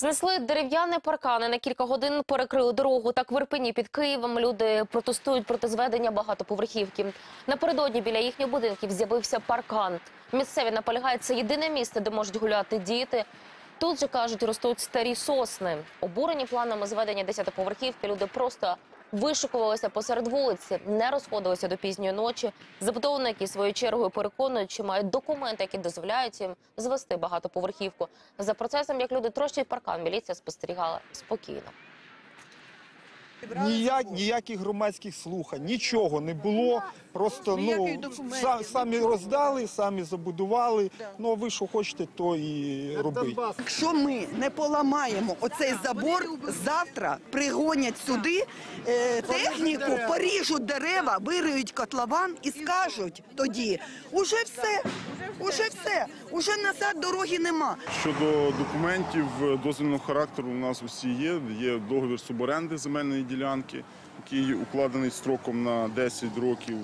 Знесли дерев'яні паркани на кілька годин перекрили дорогу. Так в Ірпені під Києвом люди протестують проти зведення багатоповерхівки. Напередодні біля їхніх будинків з'явився паркан. Місцеві наполягають, це єдине місце, де можуть гуляти діти. Тут же кажуть, ростуть старі сосни. Обурені планами зведення десятоповерхівки. люди просто вишикувалися посеред вулиці, не розходилися до пізньої ночі. Забудовники своєю чергою переконують, що мають документи, які дозволяють їм звести багатоповерхівку. За процесом, як люди трощать паркан, міліція спостерігала спокійно. Ніяк, ніяких громадських слухань, нічого не було. Просто ну документів са- самі роздали, самі забудували. Ну а ви що хочете, то і робіть. Якщо ми не поламаємо оцей забор, завтра пригонять сюди е, техніку, поріжуть дерева, вириють котлован і скажуть тоді, уже все, уже все, уже назад дороги нема. Щодо документів е, дозвільного характеру, у нас усі є. Є договір суборенди земельної ділянки, який укладений строком на 10 років.